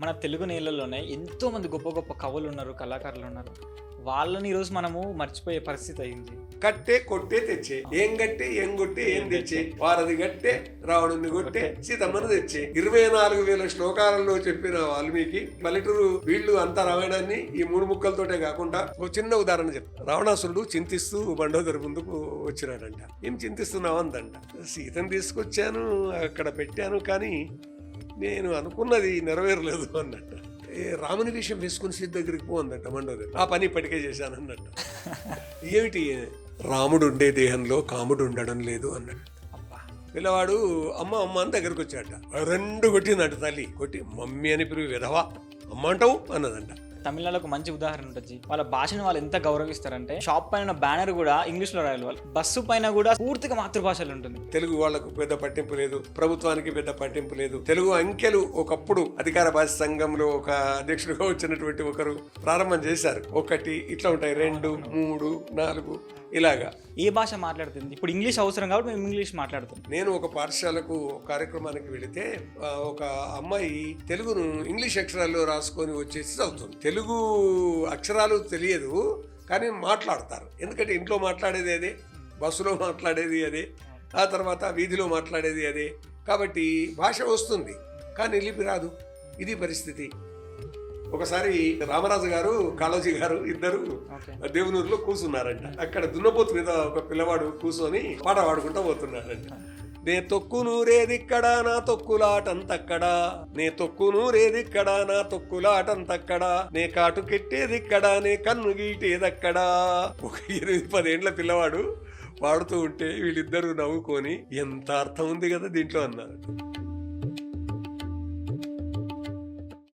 మన తెలుగు నేలల్లోనే ఎంతో మంది గొప్ప గొప్ప కవులు ఉన్నారు కళాకారులు ఉన్నారు. వాళ్ళని ఈరోజు మనము మర్చిపోయే పరిస్థితి అయింది. కట్టే కొట్టే తెచ్చే. ఏం గట్టే ఏం కొట్టే ఏం తెచ్చే. వారది గట్టే రావణుని కొట్టే సీతమ్మను తెచ్చే. ఇరవై నాలుగు వేల శ్లోకాలలో చెప్పిన వాల్మీకి పల్లెటూరు వీళ్ళు అంతా రామాయణాన్ని ఈ మూడు ముక్కలతోటే కాకుండా ఒక చిన్న ఉదాహరణ చెప్తా రావణాసురుడు చింతిస్తూ బండోదరి ముందుకు వచ్చినాడంట. ఏం చింతిస్తున్నావు అందంట. సీతను తీసుకొచ్చాను అక్కడ పెట్టాను కానీ నేను అనుకున్నది నెరవేరలేదు అన్నట్ట. ఏ రాముని విషయం వేసుకుని సీత దగ్గరికి పో అందంట మండోదరి ఆ పని ఇప్పటికే చేశాను అన్నట్టు. ఏమిటి? రాముడు ఉండే దేహంలో కాముడు ఉండడం లేదు అబ్బా. పిల్లవాడు అమ్మ అమ్మ అని దగ్గరకు వచ్చాట రెండు కొట్టిందంట తల్లి. కొట్టి మమ్మీ అని పిలువు విధవా అమ్మ అంటావు అన్నదంట. తమిళనాడులో మంచి ఉదాహరణ ఉంటుంది. వాళ్ళ భాషను వాళ్ళు ఎంత గౌరవిస్తారంటే షాప్ పైన బ్యానర్ కూడా ఇంగ్లీష్లో రాయాలి వాళ్ళు. బస్సు పైన కూడా పూర్తిగా మాతృభాషలు ఉంటుంది. తెలుగు వాళ్ళకు పెద్ద పట్టింపు లేదు ప్రభుత్వానికి పెద్ద పట్టింపు లేదు. తెలుగు అంకెలు ఒకప్పుడు అధికార భాష సంఘంలో ఒక అధ్యక్షుడిగా వచ్చినటువంటి ఒకరు ప్రారంభం చేశారు. ఒకటి ఇట్లా ఉంటాయి రెండు మూడు నాలుగు. ఇలాగా. ఏ భాష మాట్లాడుతుంది? ఇప్పుడు ఇంగ్లీష్ అవసరం కాబట్టి మేము ఇంగ్లీష్ మాట్లాడుతున్నాం. నేను ఒక పాఠశాలకు కార్యక్రమానికి వెళితే ఒక అమ్మాయి తెలుగును ఇంగ్లీష్ అక్షరాల్లో రాసుకొని వచ్చేసి చదువుతుంది. తెలుగు అక్షరాలు తెలియదు కానీ మాట్లాడతారు. ఎందుకంటే ఇంట్లో మాట్లాడేది అదే బస్సులో మాట్లాడేది అదే ఆ తర్వాత వీధిలో మాట్లాడేది అదే. కాబట్టి భాష వస్తుంది కానీ లిపి రాదు. ఇది పరిస్థితి. ఒకసారి రామరాజు గారు కాళోజీ గారు ఇద్దరు దేవునూరులో కూర్చున్నారంట. అక్కడ దున్నపోతు మీద ఒక పిల్లవాడు కూర్చొని పాట పాడుకుంటా పోతున్నాడంట నే తొక్కు నూరేదిక్కడ నా తొక్కులాటంతక్కడ. నే తొక్కు నూరేదిక్కడ నా తొక్కులాటంతక్కడ. నే కాటు కెట్టేదిక్కడ నే కన్ను గీటేదక్కడ. ఒక ఎనిమిది పదేండ్ల పిల్లవాడు పాడుతూ ఉంటే వీళ్ళిద్దరూ నవ్వుకొని ఎంత అర్థం ఉంది కదా దీంట్లో అన్నారు.